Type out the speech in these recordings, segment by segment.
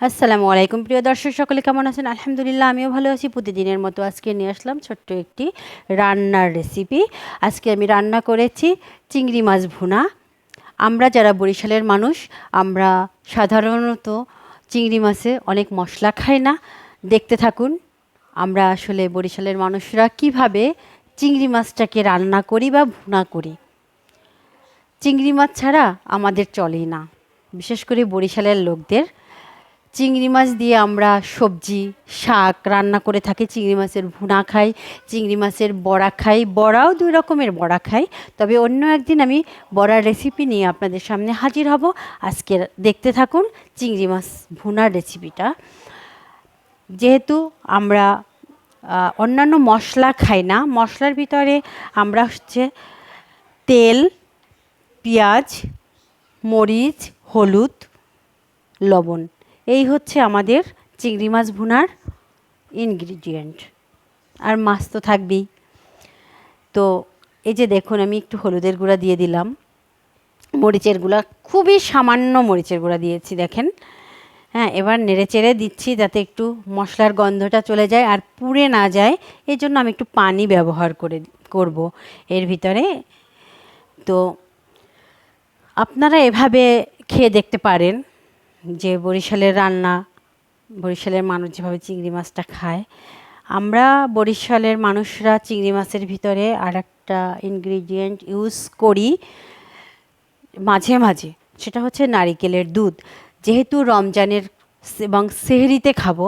আসসালামু আলাইকুম। প্রিয় দর্শক, সকলে কেমন আছেন? আলহামদুলিল্লাহ, আমিও ভালো আছি। প্রতিদিনের মতো আজকে নিয়ে আসলাম ছোট্ট একটি রান্নার রেসিপি আজকে আমি রান্না করেছি চিংড়ি মাছ ভুনা। আমরা যারা বরিশালের মানুষ, আমরা সাধারণত চিংড়ি মাছে অনেক মশলা খাই না। দেখতে থাকুন, আমরা আসলে বরিশালের মানুষরা কীভাবে চিংড়ি মাছটাকে রান্না করি বা ভুনা করি। চিংড়ি মাছ ছাড়া আমাদের চলেই না। বিশেষ করে বরিশালের লোকদের চিংড়ি মাছ দিয়ে আমরা সবজি, শাক রান্না করে থাকি। চিংড়ি মাছের ভুনা খাই, চিংড়ি মাছের বড়া খাই। বড়াও দুই রকমের বড়া খাই। তবে অন্য একদিন আমি বড়ার রেসিপি নিয়ে আপনাদের সামনে হাজির হব। আজকে দেখতে থাকুন চিংড়ি মাছ ভুনার রেসিপিটা যেহেতু আমরা অন্যান্য মশলা খাই না, মশলার ভিতরে আমরা হচ্ছে তেল, পেঁয়াজ, মরিচ, হলুদ, লবণ। এই হচ্ছে আমাদের চিংড়ি মাছ ভুনার ইনগ্রিডিয়েন্ট আর মাছ তো থাকবেই। তো এই যে দেখুন, আমি একটু হলুদের গুঁড়া দিয়ে দিলাম। মরিচের গুঁড়া, খুবই সামান্য মরিচের গুঁড়া দিয়েছি, দেখেন। হ্যাঁ এবার নেড়ে চেড়ে দিচ্ছি যাতে একটু মশলার গন্ধটা চলে যায় আর পুড়ে না যায়। এই জন্য আমি একটু পানি ব্যবহার করে করব এর ভিতরে। তো আপনারা এভাবে খেয়ে দেখতে পারেন। যে বরিশালের রান্না, বরিশালের মানুষ যেভাবে চিংড়ি মাছটা খায়, আমরা বরিশালের মানুষরা চিংড়ি মাছের ভিতরে আর একটা ইনগ্রিডিয়েন্ট ইউজ করি মাঝে মাঝে, সেটা হচ্ছে নারিকেলের দুধ। যেহেতু রমজানের এবং সেহরিতে খাব,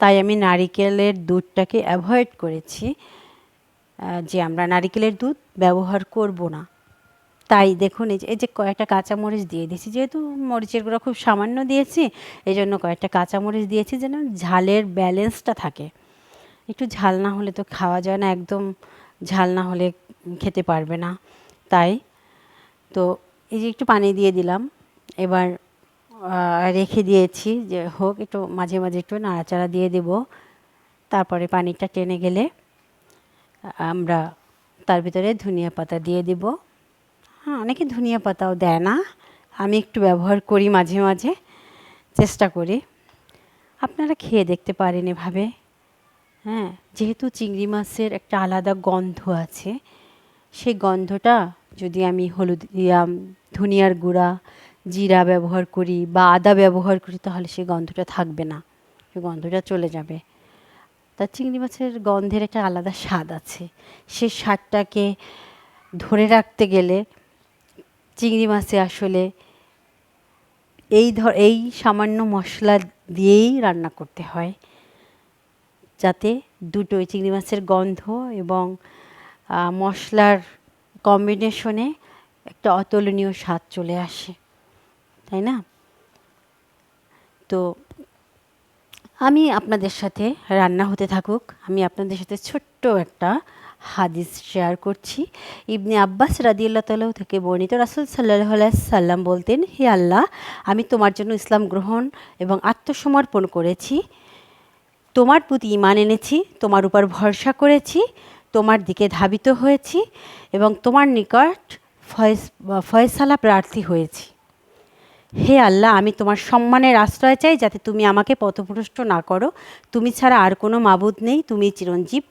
তাই আমি নারিকেলের দুধটাকে অ্যাভয়েড করেছি যে আমরা নারিকেলের দুধ ব্যবহার করব না। তাই দেখুন, এই যে এই যে কয়েকটা কাঁচামরিচ দিয়ে দিয়েছি, যেহেতু মরিচের গুঁড়ো খুব সামান্য দিয়েছি, এই জন্য কয়েকটা কাঁচামরিচ দিয়েছি যেন ঝালের ব্যালেন্সটা থাকে। একটু ঝাল না হলে তো খাওয়া যায় না, একদম ঝাল না হলে খেতে পারবে না, তাই। তো এই যে একটু পানি দিয়ে দিলাম, এবার রেখে দিয়েছি, যে হোক, একটু মাঝে মাঝে একটু নাড়াচাড়া দিয়ে দেব, তারপরে পানিটা টেনে গেলে আমরা তার ভিতরে ধনিয়া পাতা দিয়ে দিব। হ্যাঁ অনেকে ধনিয়া পাতাও দেয় না। আমি একটু ব্যবহার করি মাঝে মাঝে, চেষ্টা করি। আপনারা খেয়ে দেখতে পারেন এভাবে। হ্যাঁ যেহেতু চিংড়ি মাছের একটা আলাদা গন্ধ আছে, সেই গন্ধটা যদি আমি হলুদ ধনিয়ার গুঁড়া, জিরা ব্যবহার করি বা আদা ব্যবহার করি, তাহলে সেই গন্ধটা থাকবে না। সেই গন্ধটা চলে যাবে। তা চিংড়ি মাছের গন্ধের একটা আলাদা স্বাদ আছে। সেই স্বাদটাকে ধরে রাখতে গেলে চিংড়ি মাছে আসলে এই ধর, এই সামান্য মশলা দিয়েই রান্না করতে হয়। যাতে দুটো চিংড়ি মাছের গন্ধ এবং মশলার কম্বিনেশনে একটা অতুলনীয় স্বাদ চলে আসে। তাই না? তো আমি আপনাদের সাথে রান্না হতে থাকুক। আমি আপনাদের সাথে ছোট্ট একটা হাদিস শেয়ার করছি। ইবনে আব্বাস রাদিয়াল্লাহ তাল্লাহ থেকে বর্ণিত রাসুল সাল্লাহ সাল্লাম বলতেন, হে আল্লাহ, আমি তোমার জন্য ইসলাম গ্রহণ এবং আত্মসমর্পণ করেছি। তোমার প্রতি ইমান এনেছি, তোমার উপর ভরসা করেছি, তোমার দিকে ধাবিত হয়েছি এবং তোমার নিকট ফয়স, ফয়সালা প্রার্থী হয়েছি। হে আল্লাহ, আমি তোমার সম্মানের আশ্রয় চাই যাতে তুমি আমাকে পথভ্রষ্ট না করো। তুমি ছাড়া আর কোনো মাবুদ নেই, তুমি চিরঞ্জীব।